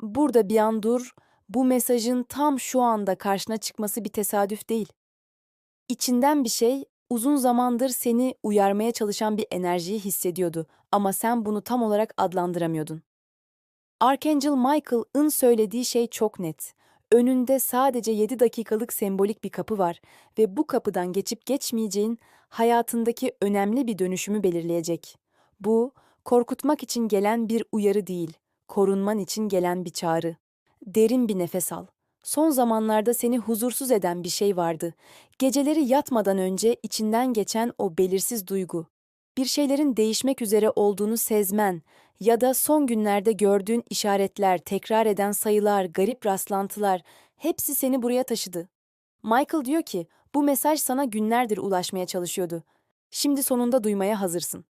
burada bir an dur. Bu mesajın tam şu anda karşına çıkması bir tesadüf değil. İçinden bir şey uzun zamandır seni uyarmaya çalışan bir enerjiyi hissediyordu ama sen bunu tam olarak adlandıramıyordun. Archangel Michael'ın söylediği şey çok net. Önünde sadece 7 dakikalık sembolik bir kapı var ve bu kapıdan geçip geçmeyeceğin hayatındaki önemli bir dönüşümü belirleyecek. Bu, korkutmak için gelen bir uyarı değil, korunman için gelen bir çağrı. Derin bir nefes al. Son zamanlarda seni huzursuz eden bir şey vardı. Geceleri yatmadan önce içinden geçen o belirsiz duygu. Bir şeylerin değişmek üzere olduğunu sezmen ya da son günlerde gördüğün işaretler, tekrar eden sayılar, garip rastlantılar hepsi seni buraya taşıdı. Michael diyor ki, bu mesaj sana günlerdir ulaşmaya çalışıyordu. Şimdi sonunda duymaya hazırsın.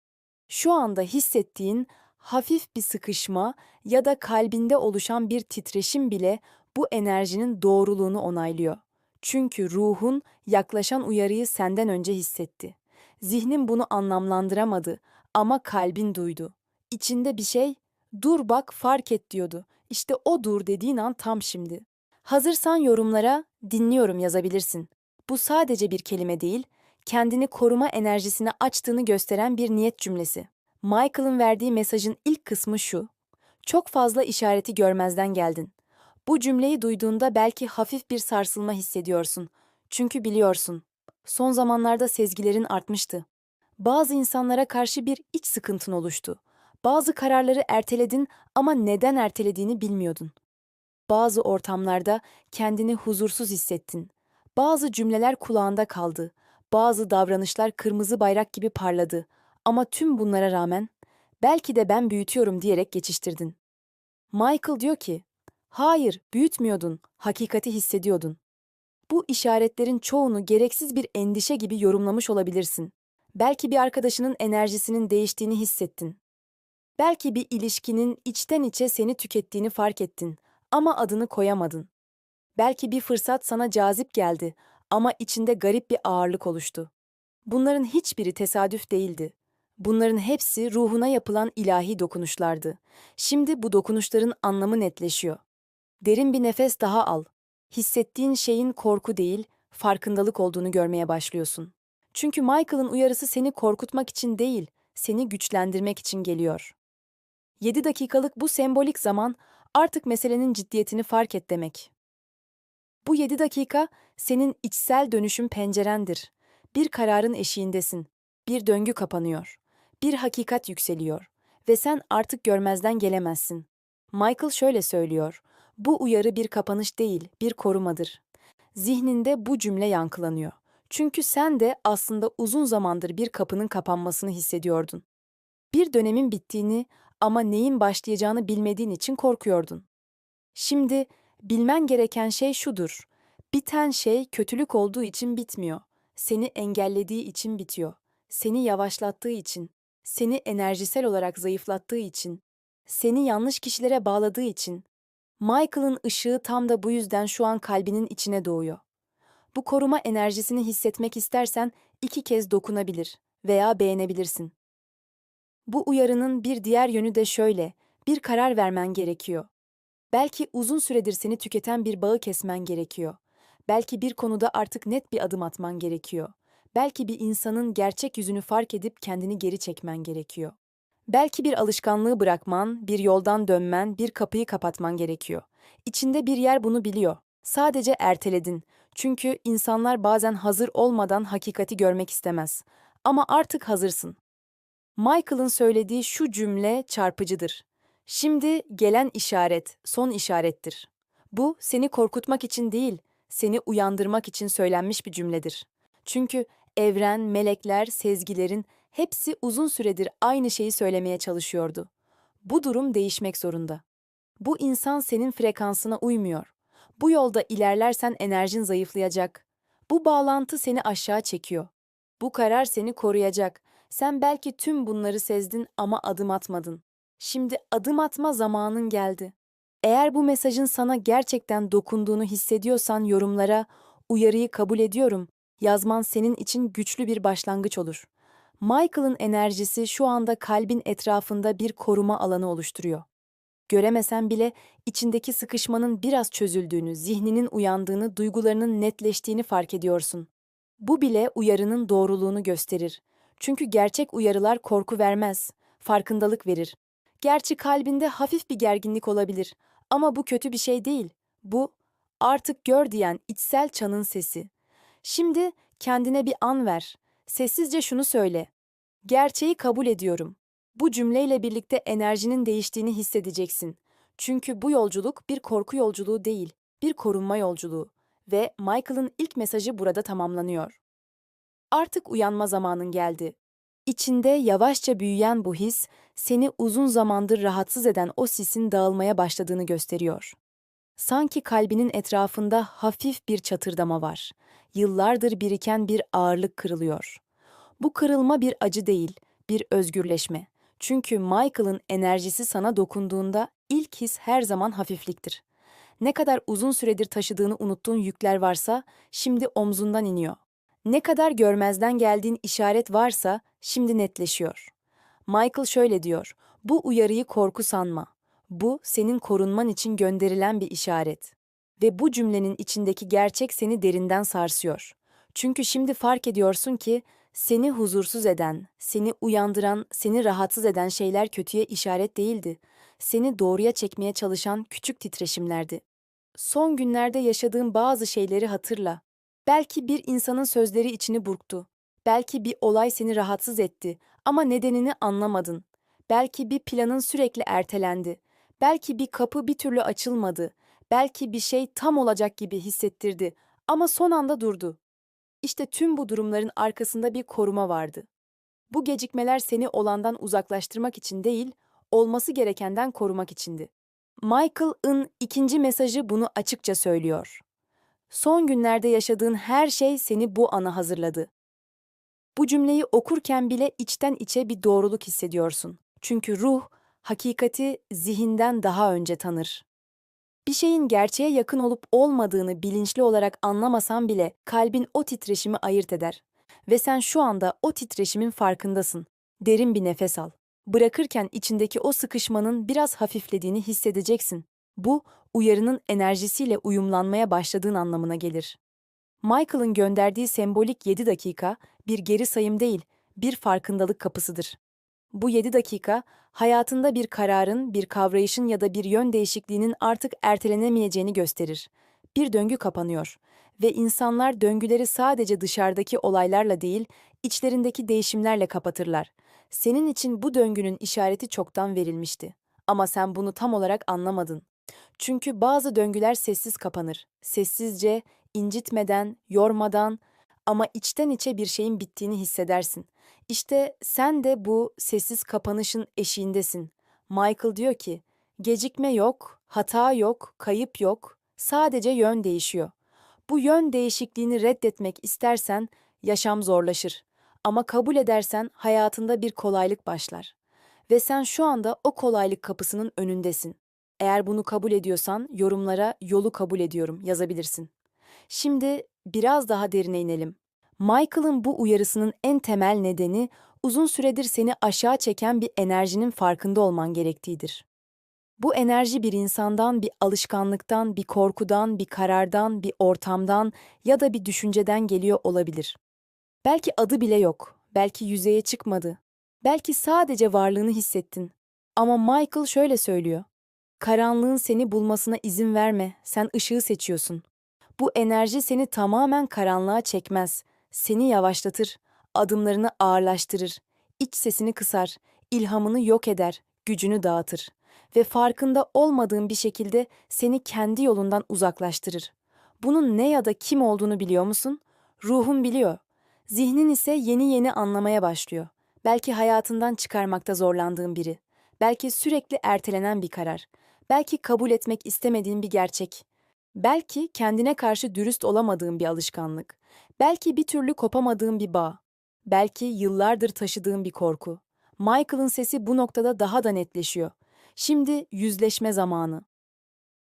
Şu anda hissettiğin hafif bir sıkışma ya da kalbinde oluşan bir titreşim bile bu enerjinin doğruluğunu onaylıyor. Çünkü ruhun yaklaşan uyarıyı senden önce hissetti. Zihnin bunu anlamlandıramadı ama kalbin duydu. İçinde bir şey, dur bak fark et diyordu. İşte o dur dediğin an tam şimdi. Hazırsan yorumlara dinliyorum yazabilirsin. Bu sadece bir kelime değil, kendini koruma enerjisine açtığını gösteren bir niyet cümlesi. Michael'ın verdiği mesajın ilk kısmı şu. Çok fazla işareti görmezden geldin. Bu cümleyi duyduğunda belki hafif bir sarsılma hissediyorsun. Çünkü biliyorsun. Son zamanlarda sezgilerin artmıştı. Bazı insanlara karşı bir iç sıkıntın oluştu. Bazı kararları erteledin ama neden ertelediğini bilmiyordun. Bazı ortamlarda kendini huzursuz hissettin. Bazı cümleler kulağında kaldı. Bazı davranışlar kırmızı bayrak gibi parladı. Ama tüm bunlara rağmen belki de ben büyütüyorum diyerek geçiştirdin. Michael diyor ki, hayır büyütmüyordun, hakikati hissediyordun. Bu işaretlerin çoğunu gereksiz bir endişe gibi yorumlamış olabilirsin. Belki bir arkadaşının enerjisinin değiştiğini hissettin. Belki bir ilişkinin içten içe seni tükettiğini fark ettin ama adını koyamadın. Belki bir fırsat sana cazip geldi ama içinde garip bir ağırlık oluştu. Bunların hiçbiri tesadüf değildi. Bunların hepsi ruhuna yapılan ilahi dokunuşlardı. Şimdi bu dokunuşların anlamı netleşiyor. Derin bir nefes daha al. Hissettiğin şeyin korku değil, farkındalık olduğunu görmeye başlıyorsun. Çünkü Michael'ın uyarısı seni korkutmak için değil, seni güçlendirmek için geliyor. 7 dakikalık bu sembolik zaman artık meselenin ciddiyetini fark et demek. Bu 7 dakika senin içsel dönüşüm pencerendir. Bir kararın eşiğindesin. Bir döngü kapanıyor. Bir hakikat yükseliyor ve sen artık görmezden gelemezsin. Michael şöyle söylüyor. Bu uyarı bir kapanış değil, bir korumadır. Zihninde bu cümle yankılanıyor. Çünkü sen de aslında uzun zamandır bir kapının kapanmasını hissediyordun. Bir dönemin bittiğini ama neyin başlayacağını bilmediğin için korkuyordun. Şimdi bilmen gereken şey şudur. Biten şey kötülük olduğu için bitmiyor. Seni engellediği için bitiyor. Seni yavaşlattığı için, seni enerjisel olarak zayıflattığı için, seni yanlış kişilere bağladığı için. Michael'ın ışığı tam da bu yüzden şu an kalbinin içine doğuyor. Bu koruma enerjisini hissetmek istersen iki kez dokunabilir veya beğenebilirsin. Bu uyarının bir diğer yönü de şöyle, bir karar vermen gerekiyor. Belki uzun süredir seni tüketen bir bağı kesmen gerekiyor. Belki bir konuda artık net bir adım atman gerekiyor. Belki bir insanın gerçek yüzünü fark edip kendini geri çekmen gerekiyor. Belki bir alışkanlığı bırakman, bir yoldan dönmen, bir kapıyı kapatman gerekiyor. İçinde bir yer bunu biliyor. Sadece erteledin. Çünkü insanlar bazen hazır olmadan hakikati görmek istemez. Ama artık hazırsın. Michael'ın söylediği şu cümle çarpıcıdır. Şimdi gelen işaret son işarettir. Bu seni korkutmak için değil, seni uyandırmak için söylenmiş bir cümledir. Çünkü evren, melekler, sezgilerin hepsi uzun süredir aynı şeyi söylemeye çalışıyordu. Bu durum değişmek zorunda. Bu insan senin frekansına uymuyor. Bu yolda ilerlersen enerjin zayıflayacak. Bu bağlantı seni aşağı çekiyor. Bu karar seni koruyacak. Sen belki tüm bunları sezdin ama adım atmadın. Şimdi adım atma zamanın geldi. Eğer bu mesajın sana gerçekten dokunduğunu hissediyorsan yorumlara uyarıyı kabul ediyorum yazman senin için güçlü bir başlangıç olur. Michael'ın enerjisi şu anda kalbin etrafında bir koruma alanı oluşturuyor. Göremesen bile içindeki sıkışmanın biraz çözüldüğünü, zihninin uyandığını, duygularının netleştiğini fark ediyorsun. Bu bile uyarının doğruluğunu gösterir. Çünkü gerçek uyarılar korku vermez, farkındalık verir. Gerçi kalbinde hafif bir gerginlik olabilir ama bu kötü bir şey değil. Bu artık gör diyen içsel çanın sesi. Şimdi kendine bir an ver. Sessizce şunu söyle. Gerçeği kabul ediyorum. Bu cümleyle birlikte enerjinin değiştiğini hissedeceksin. Çünkü bu yolculuk bir korku yolculuğu değil, bir korunma yolculuğu ve Michael'ın ilk mesajı burada tamamlanıyor. Artık uyanma zamanın geldi. İçinde yavaşça büyüyen bu his, seni uzun zamandır rahatsız eden o sisin dağılmaya başladığını gösteriyor. Sanki kalbinin etrafında hafif bir çatırdama var. Yıllardır biriken bir ağırlık kırılıyor. Bu kırılma bir acı değil, bir özgürleşme. Çünkü Michael'ın enerjisi sana dokunduğunda ilk his her zaman hafifliktir. Ne kadar uzun süredir taşıdığını unuttuğun yükler varsa şimdi omzundan iniyor. Ne kadar görmezden geldiğin işaret varsa şimdi netleşiyor. Michael şöyle diyor, bu uyarıyı korku sanma. Bu senin korunman için gönderilen bir işaret. Ve bu cümlenin içindeki gerçek seni derinden sarsıyor. Çünkü şimdi fark ediyorsun ki seni huzursuz eden, seni uyandıran, seni rahatsız eden şeyler kötüye işaret değildi. Seni doğruya çekmeye çalışan küçük titreşimlerdi. Son günlerde yaşadığın bazı şeyleri hatırla. Belki bir insanın sözleri içini burktu. Belki bir olay seni rahatsız etti ama nedenini anlamadın. Belki bir planın sürekli ertelendi. Belki bir kapı bir türlü açılmadı. Belki bir şey tam olacak gibi hissettirdi ama son anda durdu. İşte tüm bu durumların arkasında bir koruma vardı. Bu gecikmeler seni olandan uzaklaştırmak için değil, olması gerekenden korumak içindi. Michael'ın ikinci mesajı bunu açıkça söylüyor. Son günlerde yaşadığın her şey seni bu ana hazırladı. Bu cümleyi okurken bile içten içe bir doğruluk hissediyorsun. Çünkü ruh, hakikati zihinden daha önce tanır. Bir şeyin gerçeğe yakın olup olmadığını bilinçli olarak anlamasan bile kalbin o titreşimi ayırt eder. Ve sen şu anda o titreşimin farkındasın. Derin bir nefes al. Bırakırken içindeki o sıkışmanın biraz hafiflediğini hissedeceksin. Bu, uyarının enerjisiyle uyumlanmaya başladığın anlamına gelir. Michael'ın gönderdiği sembolik 7 dakika bir geri sayım değil, bir farkındalık kapısıdır. Bu 7 dakika hayatında bir kararın, bir kavrayışın ya da bir yön değişikliğinin artık ertelenemeyeceğini gösterir. Bir döngü kapanıyor ve insanlar döngüleri sadece dışarıdaki olaylarla değil, içlerindeki değişimlerle kapatırlar. Senin için bu döngünün işareti çoktan verilmişti. Ama sen bunu tam olarak anlamadın. Çünkü bazı döngüler sessiz kapanır. Sessizce, incitmeden, yormadan ama içten içe bir şeyin bittiğini hissedersin. İşte sen de bu sessiz kapanışın eşiğindesin. Michael diyor ki, gecikme yok, hata yok, kayıp yok, sadece yön değişiyor. Bu yön değişikliğini reddetmek istersen yaşam zorlaşır. Ama kabul edersen hayatında bir kolaylık başlar. Ve sen şu anda o kolaylık kapısının önündesin. Eğer bunu kabul ediyorsan yorumlara yolu kabul ediyorum yazabilirsin. Şimdi biraz daha derine inelim. Michael'ın bu uyarısının en temel nedeni uzun süredir seni aşağı çeken bir enerjinin farkında olman gerektiğidir. Bu enerji bir insandan, bir alışkanlıktan, bir korkudan, bir karardan, bir ortamdan ya da bir düşünceden geliyor olabilir. Belki adı bile yok, belki yüzeye çıkmadı, belki sadece varlığını hissettin. Ama Michael şöyle söylüyor. Karanlığın seni bulmasına izin verme, sen ışığı seçiyorsun. Bu enerji seni tamamen karanlığa çekmez, seni yavaşlatır, adımlarını ağırlaştırır, iç sesini kısar, ilhamını yok eder, gücünü dağıtır ve farkında olmadığın bir şekilde seni kendi yolundan uzaklaştırır. Bunun ne ya da kim olduğunu biliyor musun? Ruhun biliyor. Zihnin ise yeni yeni anlamaya başlıyor. Belki hayatından çıkarmakta zorlandığın biri. Belki sürekli ertelenen bir karar. Belki kabul etmek istemediğin bir gerçek. Belki kendine karşı dürüst olamadığın bir alışkanlık. Belki bir türlü kopamadığın bir bağ. Belki yıllardır taşıdığın bir korku. Michael'ın sesi bu noktada daha da netleşiyor. Şimdi yüzleşme zamanı.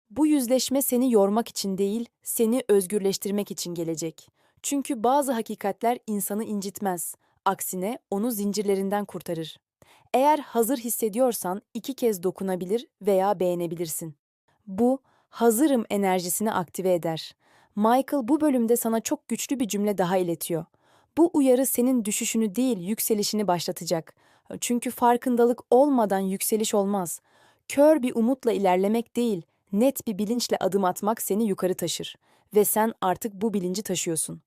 Bu yüzleşme seni yormak için değil, seni özgürleştirmek için gelecek. Çünkü bazı hakikatler insanı incitmez. Aksine onu zincirlerinden kurtarır. Eğer hazır hissediyorsan iki kez dokunabilir veya beğenebilirsin. Bu, hazırım enerjisini aktive eder. Michael bu bölümde sana çok güçlü bir cümle daha iletiyor. Bu uyarı senin düşüşünü değil, yükselişini başlatacak. Çünkü farkındalık olmadan yükseliş olmaz. Kör bir umutla ilerlemek değil, net bir bilinçle adım atmak seni yukarı taşır ve sen artık bu bilinci taşıyorsun.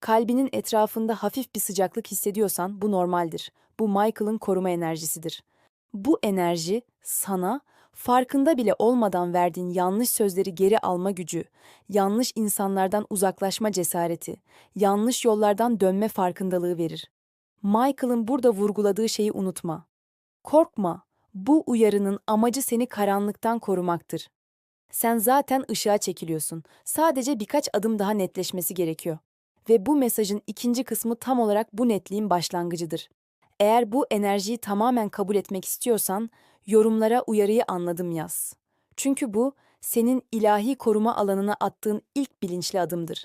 Kalbinin etrafında hafif bir sıcaklık hissediyorsan bu normaldir. Bu Michael'ın koruma enerjisidir. Bu enerji sana farkında bile olmadan verdiğin yanlış sözleri geri alma gücü, yanlış insanlardan uzaklaşma cesareti, yanlış yollardan dönme farkındalığı verir. Michael'ın burada vurguladığı şeyi unutma. Korkma, bu uyarının amacı seni karanlıktan korumaktır. Sen zaten ışığa çekiliyorsun. Sadece birkaç adım daha netleşmesi gerekiyor. Ve bu mesajın ikinci kısmı tam olarak bu netliğin başlangıcıdır. Eğer bu enerjiyi tamamen kabul etmek istiyorsan, yorumlara uyarıyı anladım yaz. Çünkü bu, senin ilahi koruma alanına attığın ilk bilinçli adımdır.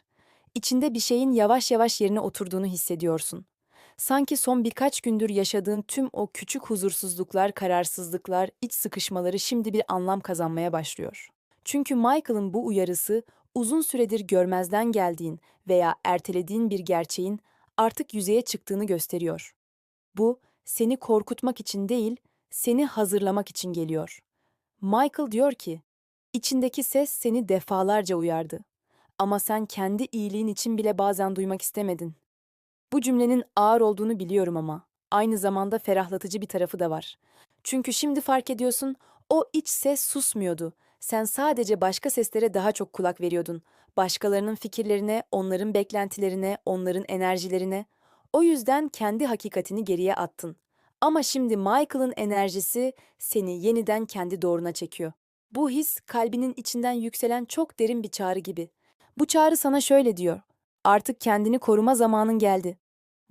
İçinde bir şeyin yavaş yavaş yerine oturduğunu hissediyorsun. Sanki son birkaç gündür yaşadığın tüm o küçük huzursuzluklar, kararsızlıklar, iç sıkışmaları şimdi bir anlam kazanmaya başlıyor. Çünkü Michael'ın bu uyarısı uzun süredir görmezden geldiğin veya ertelediğin bir gerçeğin artık yüzeye çıktığını gösteriyor. Bu seni korkutmak için değil, seni hazırlamak için geliyor. Michael diyor ki, içindeki ses seni defalarca uyardı. Ama sen kendi iyiliğin için bile bazen duymak istemedin. Bu cümlenin ağır olduğunu biliyorum ama aynı zamanda ferahlatıcı bir tarafı da var. Çünkü şimdi fark ediyorsun, o iç ses susmuyordu. Sen sadece başka seslere daha çok kulak veriyordun. Başkalarının fikirlerine, onların beklentilerine, onların enerjilerine. O yüzden kendi hakikatini geriye attın. Ama şimdi Michael'ın enerjisi seni yeniden kendi doğruna çekiyor. Bu his kalbinin içinden yükselen çok derin bir çağrı gibi. Bu çağrı sana şöyle diyor. Artık kendini koruma zamanın geldi.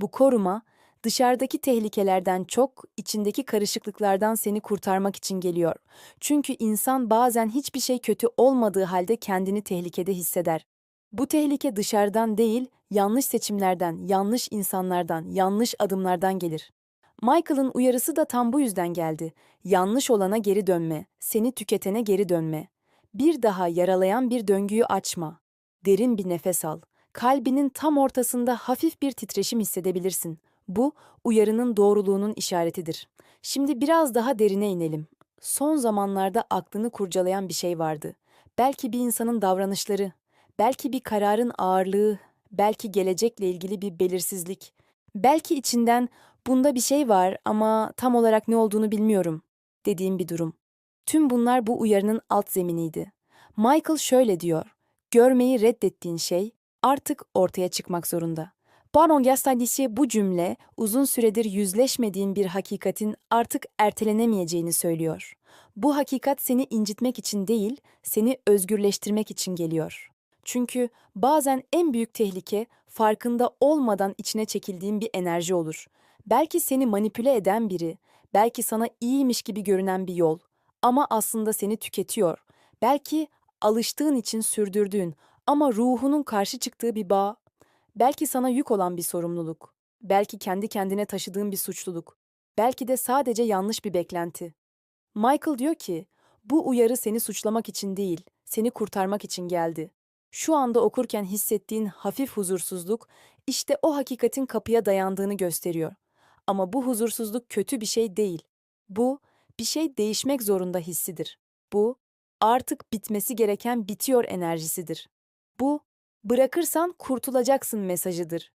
Bu koruma dışarıdaki tehlikelerden çok içindeki karışıklıklardan seni kurtarmak için geliyor. Çünkü insan bazen hiçbir şey kötü olmadığı halde kendini tehlikede hisseder. Bu tehlike dışarıdan değil, yanlış seçimlerden, yanlış insanlardan, yanlış adımlardan gelir. Michael'ın uyarısı da tam bu yüzden geldi. Yanlış olana geri dönme, seni tüketene geri dönme. Bir daha yaralayan bir döngüyü açma. Derin bir nefes al. Kalbinin tam ortasında hafif bir titreşim hissedebilirsin. Bu, uyarının doğruluğunun işaretidir. Şimdi biraz daha derine inelim. Son zamanlarda aklını kurcalayan bir şey vardı. Belki bir insanın davranışları, belki bir kararın ağırlığı, belki gelecekle ilgili bir belirsizlik. Belki içinden bunda bir şey var ama tam olarak ne olduğunu bilmiyorum dediğim bir durum. Tüm bunlar bu uyarının alt zeminiydi. Michael şöyle diyor, görmeyi reddettiğin şey artık ortaya çıkmak zorunda. Baron Gastaldis'e bu cümle uzun süredir yüzleşmediğin bir hakikatin artık ertelenemeyeceğini söylüyor. Bu hakikat seni incitmek için değil, seni özgürleştirmek için geliyor. Çünkü bazen en büyük tehlike farkında olmadan içine çekildiğin bir enerji olur. Belki seni manipüle eden biri, belki sana iyiymiş gibi görünen bir yol ama aslında seni tüketiyor. Belki alıştığın için sürdürdüğün ama ruhunun karşı çıktığı bir bağ, belki sana yük olan bir sorumluluk, belki kendi kendine taşıdığın bir suçluluk, belki de sadece yanlış bir beklenti. Michael diyor ki, bu uyarı seni suçlamak için değil, seni kurtarmak için geldi. Şu anda okurken hissettiğin hafif huzursuzluk, işte o hakikatin kapıya dayandığını gösteriyor. Ama bu huzursuzluk kötü bir şey değil. Bu, bir şey değişmek zorunda hissidir. Bu, artık bitmesi gereken bitiyor enerjisidir. Bu, bırakırsan kurtulacaksın mesajıdır.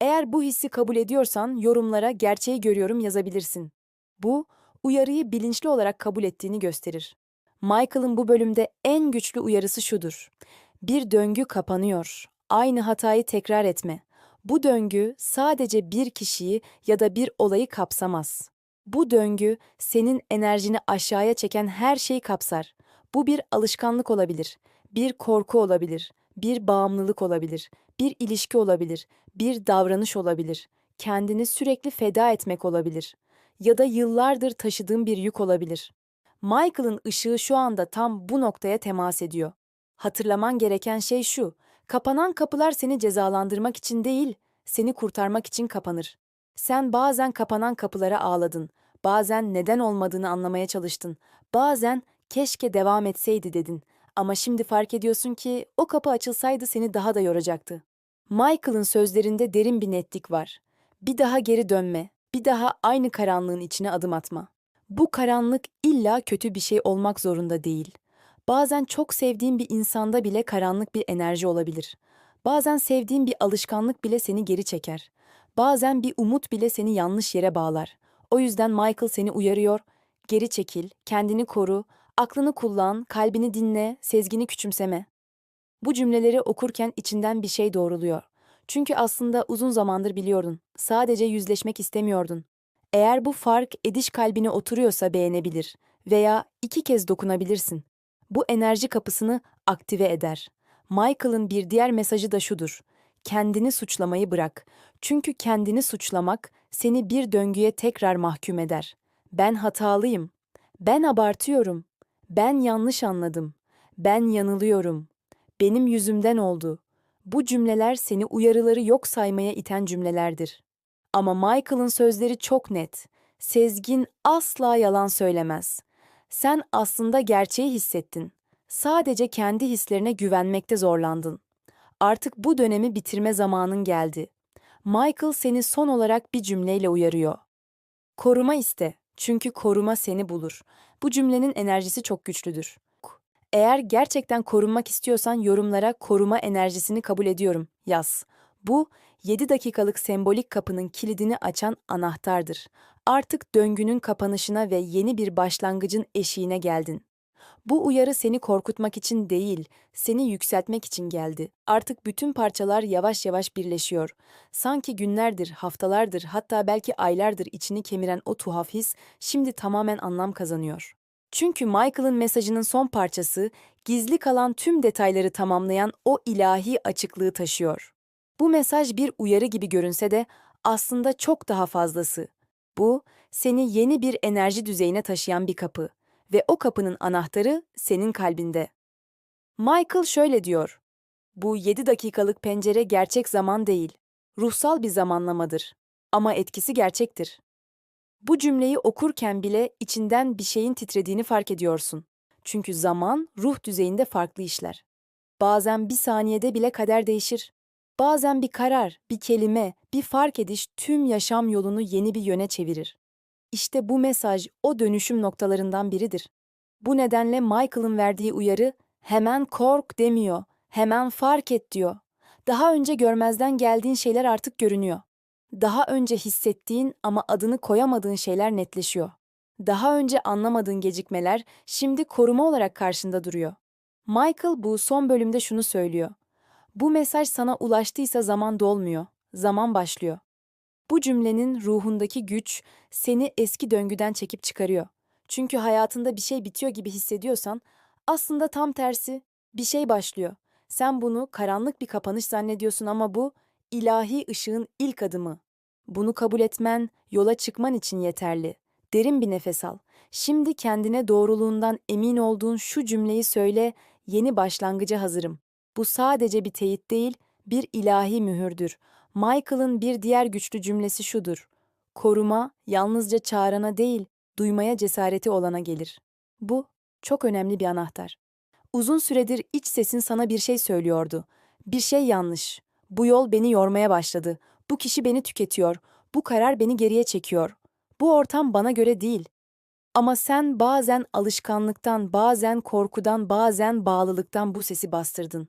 Eğer bu hissi kabul ediyorsan yorumlara gerçeği görüyorum yazabilirsin. Bu, uyarıyı bilinçli olarak kabul ettiğini gösterir. Michael'ın bu bölümde en güçlü uyarısı şudur. Bir döngü kapanıyor. Aynı hatayı tekrar etme. Bu döngü sadece bir kişiyi ya da bir olayı kapsamaz. Bu döngü senin enerjini aşağıya çeken her şeyi kapsar. Bu bir alışkanlık olabilir, bir korku olabilir, bir bağımlılık olabilir, bir ilişki olabilir, bir davranış olabilir, kendini sürekli feda etmek olabilir ya da yıllardır taşıdığın bir yük olabilir. Michael'ın ışığı şu anda tam bu noktaya temas ediyor. Hatırlaman gereken şey şu, kapanan kapılar seni cezalandırmak için değil, seni kurtarmak için kapanır. Sen bazen kapanan kapılara ağladın, Bazen neden olmadığını anlamaya çalıştın. Bazen keşke devam etseydi dedin. Ama şimdi fark ediyorsun ki o kapı açılsaydı seni daha da yoracaktı. Michael'ın sözlerinde derin bir netlik var. Bir daha geri dönme, bir daha aynı karanlığın içine adım atma. Bu karanlık illa kötü bir şey olmak zorunda değil. Bazen çok sevdiğin bir insanda bile karanlık bir enerji olabilir. Bazen sevdiğin bir alışkanlık bile seni geri çeker. Bazen bir umut bile seni yanlış yere bağlar. O yüzden Michael seni uyarıyor. Geri çekil, kendini koru, aklını kullan, kalbini dinle, sezgini küçümseme. Bu cümleleri okurken içinden bir şey doğruluyor. Çünkü aslında uzun zamandır biliyordun. Sadece yüzleşmek istemiyordun. Eğer bu fark ediş kalbine oturuyorsa beğenebilir veya iki kez dokunabilirsin. Bu enerji kapısını aktive eder. Michael'ın bir diğer mesajı da şudur. Kendini suçlamayı bırak. Çünkü kendini suçlamak seni bir döngüye tekrar mahkum eder. Ben hatalıyım. Ben abartıyorum. Ben yanlış anladım. Ben yanılıyorum. Benim yüzümden oldu. Bu cümleler seni uyarıları yok saymaya iten cümlelerdir. Ama Michael'ın sözleri çok net. Sezgin asla yalan söylemez. Sen aslında gerçeği hissettin. Sadece kendi hislerine güvenmekte zorlandın. Artık bu dönemi bitirme zamanın geldi. Michael seni son olarak bir cümleyle uyarıyor. Koruma iste. Çünkü koruma seni bulur. Bu cümlenin enerjisi çok güçlüdür. Eğer gerçekten korunmak istiyorsan yorumlara koruma enerjisini kabul ediyorum yaz. Bu 7 dakikalık sembolik kapının kilidini açan anahtardır. Artık döngünün kapanışına ve yeni bir başlangıcın eşiğine geldin. Bu uyarı seni korkutmak için değil, seni yükseltmek için geldi. Artık bütün parçalar yavaş yavaş birleşiyor. Sanki günlerdir, haftalardır, hatta belki aylardır içini kemiren o tuhaf his şimdi tamamen anlam kazanıyor. Çünkü Michael'ın mesajının son parçası, gizli kalan tüm detayları tamamlayan o ilahi açıklığı taşıyor. Bu mesaj bir uyarı gibi görünse de aslında çok daha fazlası. Bu, seni yeni bir enerji düzeyine taşıyan bir kapı ve o kapının anahtarı senin kalbinde. Michael şöyle diyor: Bu 7 dakikalık pencere gerçek zaman değil, ruhsal bir zamanlamadır ama etkisi gerçektir. Bu cümleyi okurken bile içinden bir şeyin titrediğini fark ediyorsun. Çünkü zaman ruh düzeyinde farklı işler. Bazen bir saniyede bile kader değişir. Bazen bir karar, bir kelime, bir fark ediş tüm yaşam yolunu yeni bir yöne çevirir. İşte bu mesaj o dönüşüm noktalarından biridir. Bu nedenle Michael'ın verdiği uyarı hemen kork demiyor, hemen fark et diyor. Daha önce görmezden geldiğin şeyler artık görünüyor. Daha önce hissettiğin ama adını koyamadığın şeyler netleşiyor. Daha önce anlamadığın gecikmeler şimdi koruma olarak karşında duruyor. Michael bu son bölümde şunu söylüyor. Bu mesaj sana ulaştıysa zaman dolmuyor, zaman başlıyor. Bu cümlenin ruhundaki güç seni eski döngüden çekip çıkarıyor. Çünkü hayatında bir şey bitiyor gibi hissediyorsan aslında tam tersi bir şey başlıyor. Sen bunu karanlık bir kapanış zannediyorsun ama bu ilahi ışığın ilk adımı. Bunu kabul etmen, yola çıkman için yeterli. Derin bir nefes al. Şimdi kendine doğruluğundan emin olduğun şu cümleyi söyle, yeni başlangıca hazırım. Bu sadece bir teyit değil, bir ilahi mühürdür. Michael'ın bir diğer güçlü cümlesi şudur. Koruma yalnızca çağırana değil, duymaya cesareti olana gelir. Bu çok önemli bir anahtar. Uzun süredir iç sesin sana bir şey söylüyordu. Bir şey yanlış. Bu yol beni yormaya başladı. Bu kişi beni tüketiyor. Bu karar beni geriye çekiyor. Bu ortam bana göre değil. Ama sen bazen alışkanlıktan, bazen korkudan, bazen bağlılıktan bu sesi bastırdın.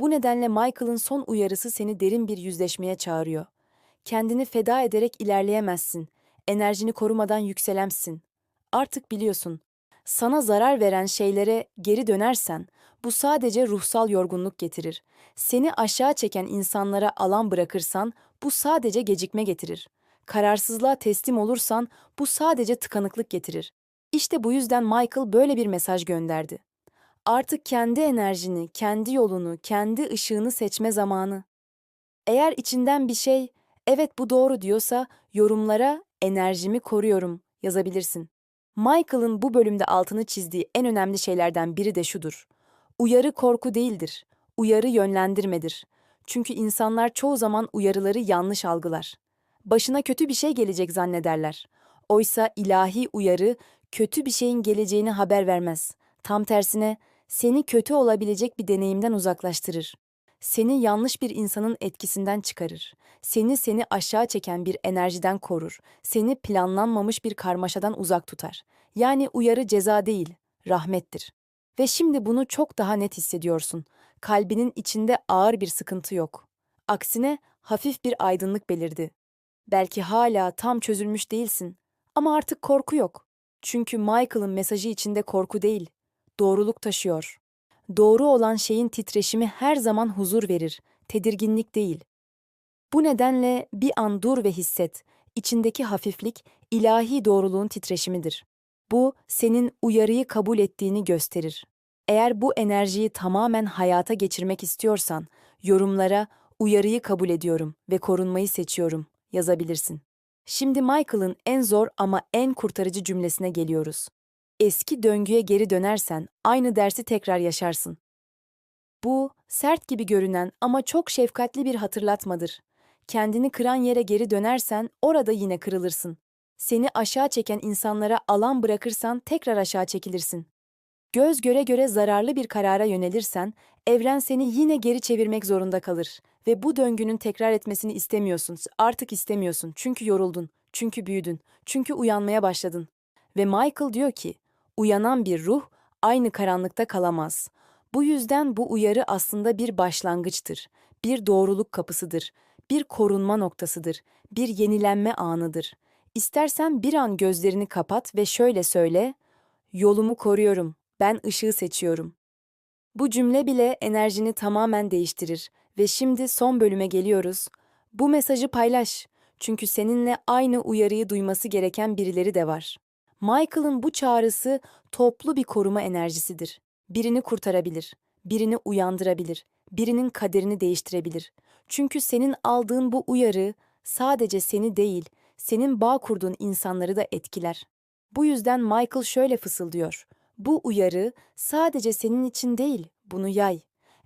Bu nedenle Michael'ın son uyarısı seni derin bir yüzleşmeye çağırıyor. Kendini feda ederek ilerleyemezsin. Enerjini korumadan yükselemsin. Artık biliyorsun. Sana zarar veren şeylere geri dönersen bu sadece ruhsal yorgunluk getirir. Seni aşağı çeken insanlara alan bırakırsan bu sadece gecikme getirir. Kararsızlığa teslim olursan bu sadece tıkanıklık getirir. İşte bu yüzden Michael böyle bir mesaj gönderdi. Artık kendi enerjini, kendi yolunu, kendi ışığını seçme zamanı. Eğer içinden bir şey, evet bu doğru diyorsa yorumlara enerjimi koruyorum yazabilirsin. Michael'ın bu bölümde altını çizdiği en önemli şeylerden biri de şudur. Uyarı korku değildir. Uyarı yönlendirmedir. Çünkü insanlar çoğu zaman uyarıları yanlış algılar. Başına kötü bir şey gelecek zannederler. Oysa ilahi uyarı kötü bir şeyin geleceğini haber vermez. Tam tersine seni kötü olabilecek bir deneyimden uzaklaştırır. Seni yanlış bir insanın etkisinden çıkarır. Seni seni aşağı çeken bir enerjiden korur. Seni planlanmamış bir karmaşadan uzak tutar. Yani uyarı ceza değil, rahmettir. Ve şimdi bunu çok daha net hissediyorsun. Kalbinin içinde ağır bir sıkıntı yok. Aksine hafif bir aydınlık belirdi. Belki hala tam çözülmüş değilsin ama artık korku yok. Çünkü Michael'ın mesajı içinde korku değil, doğruluk taşıyor. Doğru olan şeyin titreşimi her zaman huzur verir, tedirginlik değil. Bu nedenle bir an dur ve hisset. İçindeki hafiflik ilahi doğruluğun titreşimidir. Bu senin uyarıyı kabul ettiğini gösterir. Eğer bu enerjiyi tamamen hayata geçirmek istiyorsan, yorumlara uyarıyı kabul ediyorum ve korunmayı seçiyorum yazabilirsin. Şimdi Michael'ın en zor ama en kurtarıcı cümlesine geliyoruz. Eski döngüye geri dönersen aynı dersi tekrar yaşarsın. Bu, sert gibi görünen ama çok şefkatli bir hatırlatmadır. Kendini kıran yere geri dönersen orada yine kırılırsın. Seni aşağı çeken insanlara alan bırakırsan tekrar aşağı çekilirsin. Göz göre göre zararlı bir karara yönelirsen, evren seni yine geri çevirmek zorunda kalır ve bu döngünün tekrar etmesini istemiyorsun. Artık istemiyorsun çünkü yoruldun, çünkü büyüdün, çünkü uyanmaya başladın. Ve Michael diyor ki, uyanan bir ruh aynı karanlıkta kalamaz. Bu yüzden bu uyarı aslında bir başlangıçtır, bir doğruluk kapısıdır, bir korunma noktasıdır, bir yenilenme anıdır. İstersen bir an gözlerini kapat ve şöyle söyle, yolumu koruyorum, ben ışığı seçiyorum. Bu cümle bile enerjini tamamen değiştirir ve şimdi son bölüme geliyoruz. Bu mesajı paylaş. Çünkü seninle aynı uyarıyı duyması gereken birileri de var. Michael'ın bu çağrısı toplu bir koruma enerjisidir. Birini kurtarabilir, birini uyandırabilir, birinin kaderini değiştirebilir. Çünkü senin aldığın bu uyarı sadece seni değil, senin bağ kurduğun insanları da etkiler. Bu yüzden Michael şöyle fısıldıyor. Bu uyarı sadece senin için değil, bunu yay.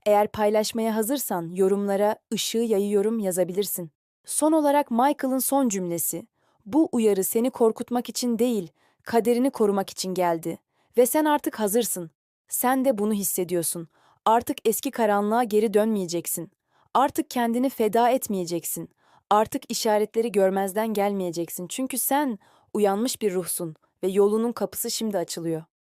Eğer paylaşmaya hazırsan yorumlara ışığı yayıyorum yazabilirsin. Son olarak Michael'ın son cümlesi. Bu uyarı seni korkutmak için değil, kaderini korumak için geldi. Ve sen artık hazırsın. Sen de bunu hissediyorsun. Artık eski karanlığa geri dönmeyeceksin. Artık kendini feda etmeyeceksin. Artık işaretleri görmezden gelmeyeceksin. Çünkü sen uyanmış bir ruhsun ve yolunun kapısı şimdi açılıyor.